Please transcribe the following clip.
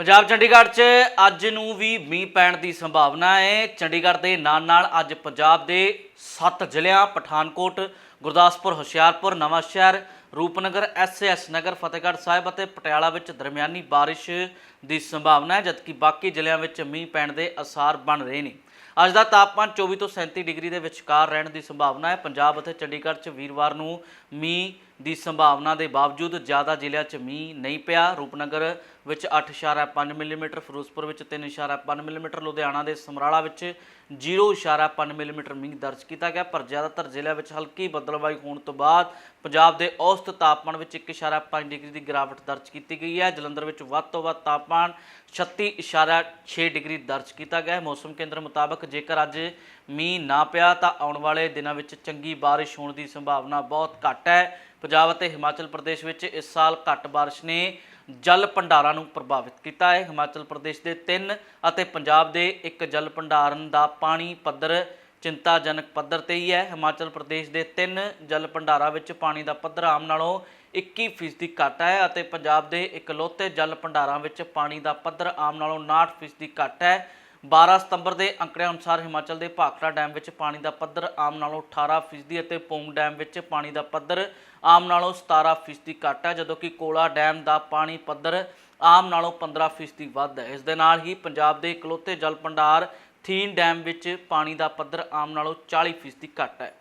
ਪੰਜਾਬ ਚੰਡੀਗੜ੍ਹ 'ਚ ਅੱਜ ਨੂੰ ਵੀ ਮੀਂਹ ਪੈਣ ਦੀ ਸੰਭਾਵਨਾ ਹੈ। ਚੰਡੀਗੜ੍ਹ ਦੇ ਨਾਲ ਨਾਲ ਅੱਜ ਪੰਜਾਬ ਦੇ 7 ਜ਼ਿਲ੍ਹਿਆਂ, ਪਠਾਨਕੋਟ, ਗੁਰਦਾਸਪੁਰ, ਹੁਸ਼ਿਆਰਪੁਰ, ਨਵਾਂਸ਼ਹਿਰ, ਰੂਪਨਗਰ ਐਸਐਸ ਨਗਰ, ਫਤਿਹਗੜ੍ਹ ਸਾਹਿਬ ਅਤੇ ਪਟਿਆਲਾ ਵਿੱਚ ਦਰਮਿਆਨੀ ਬਾਰਿਸ਼ ਦੀ ਸੰਭਾਵਨਾ ਹੈ, ਜਦਕਿ ਬਾਕੀ ਜ਼ਿਲ੍ਹਿਆਂ ਵਿੱਚ ਮੀਂਹ ਪੈਣ ਦੇ ਅਸਾਰ ਬਣ ਰਹੇ ਨੇ। ਅੱਜ ਦਾ ਤਾਪਮਾਨ 24 ਤੋਂ 37 ਡਿਗਰੀ ਦੇ ਵਿਚਕਾਰ ਰਹਿਣ ਦੀ ਸੰਭਾਵਨਾ ਹੈ। ਪੰਜਾਬ ਅਤੇ ਚੰਡੀਗੜ੍ਹ 'ਚ ਵੀਰਵਾਰ ਨੂੰ ਮੀਂਹ ਦੀ ਸੰਭਾਵਨਾ ਦੇ ਬਾਵਜੂਦ ਜ਼ਿਆਦਾ ਜ਼ਿਲ੍ਹਿਆਂ 'ਚ ਮੀਂਹ ਨਹੀਂ ਪਿਆ। ਰੂਪਨਗਰ ਵਿੱਚ 8.5 ਮਿਲੀਮੀਟਰ, ਫਿਰੋਜ਼ਪੁਰ ਵਿੱਚ 3.5 ਮਿਲੀਮੀਟਰ, ਲੁਧਿਆਣਾ ਦੇ ਸਮਰਾਲਾ ਵਿੱਚ 0.5 ਮਿਲੀਮੀਟਰ ਮੀਂਹ ਦਰਜ ਕੀਤਾ ਗਿਆ। ਪਰ ਜ਼ਿਆਦਾਤਰ ਜ਼ਿਲ੍ਹਿਆਂ ਵਿੱਚ ਹਲਕੀ ਬੱਦਲਵਾਈ ਹੋਣ ਤੋਂ ਬਾਅਦ ਪੰਜਾਬ ਦੇ ਔਸਤ ਤਾਪਮਾਨ ਵਿੱਚ 1.5 ਡਿਗਰੀ ਦੀ ਗਿਰਾਵਟ ਦਰਜ ਕੀਤੀ ਗਈ ਹੈ। ਜਲੰਧਰ ਵਿੱਚ ਵੱਧ ਤੋਂ ਵੱਧ ਤਾਪਮਾਨ 36.6 ਡਿਗਰੀ ਦਰਜ ਕੀਤਾ ਗਿਆ ਹੈ। ਮੌਸਮ ਕੇਂਦਰ ਮੁਤਾਬਕ ਜੇਕਰ ਅੱਜ ਮੀਂਹ ਨਾ ਪਿਆ ਤਾਂ ਆਉਣ ਵਾਲੇ ਦਿਨਾਂ ਵਿੱਚ ਚੰਗੀ ਬਾਰਿਸ਼ ਹੋਣ ਦੀ ਸੰਭਾਵਨਾ ਬਹੁਤ ਘੱਟ ਹੈ। ਪੰਜਾਬ ਅਤੇ ਹਿਮਾਚਲ ਪ੍ਰਦੇਸ਼ ਵਿੱਚ ਇਸ ਸਾਲ ਘੱਟ ਬਾਰਿਸ਼ ਨੇ ਜਲ ਭੰਡਾਰਾਂ ਨੂੰ ਪ੍ਰਭਾਵਿਤ ਕੀਤਾ ਹੈ। ਹਿਮਾਚਲ ਪ੍ਰਦੇਸ਼ ਦੇ ਤਿੰਨ ਅਤੇ ਪੰਜਾਬ ਦੇ ਇੱਕ ਜਲ ਭੰਡਾਰਨ ਦਾ ਪਾਣੀ ਪੱਧਰ ਚਿੰਤਾਜਨਕ ਪੱਧਰ ਤੇ ਹੀ ਹੈ। ਹਿਮਾਚਲ ਪ੍ਰਦੇਸ਼ ਦੇ ਤਿੰਨ ਜਲ ਭੰਡਾਰਾਂ ਵਿੱਚ ਪਾਣੀ ਦਾ ਪੱਧਰ ਆਮ ਨਾਲੋਂ 21% ਘੱਟ ਹੈ ਅਤੇ ਪੰਜਾਬ ਦੇ ਇਕਲੌਤੇ ਜਲ ਭੰਡਾਰਾਂ ਵਿੱਚ ਪਾਣੀ ਦਾ ਪੱਧਰ ਆਮ ਨਾਲੋਂ 59% ਘੱਟ ਹੈ। 12 ਸਤੰਬਰ ਦੇ ਅੰਕੜਿਆਂ ਅਨੁਸਾਰ ਹਿਮਾਚਲ ਦੇ ਭਾਖੜਾ ਡੈਮ ਵਿੱਚ ਪਾਣੀ ਦਾ ਪੱਧਰ ਆਮ ਨਾਲੋਂ 18% ਅਤੇ ਪੌਂਗ ਡੈਮ ਵਿੱਚ ਪਾਣੀ ਦਾ ਪੱਧਰ ਆਮ ਨਾਲੋਂ 17% ਘੱਟ ਹੈ, ਜਦੋਂ ਕਿ ਕੋਲਾ ਡੈਮ ਦਾ ਪਾਣੀ ਪੱਧਰ ਆਮ ਨਾਲੋਂ 15% ਵੱਧ ਹੈ। ਇਸ ਦੇ ਨਾਲ ਹੀ ਪੰਜਾਬ ਦੇ ਇਕਲੌਤੇ ਜਲ ਭੰਡਾਰ ਥੀਨ ਡੈਮ ਵਿੱਚ ਪਾਣੀ ਦਾ ਪੱਧਰ ਆਮ ਨਾਲੋਂ 40% ਘੱਟ ਹੈ।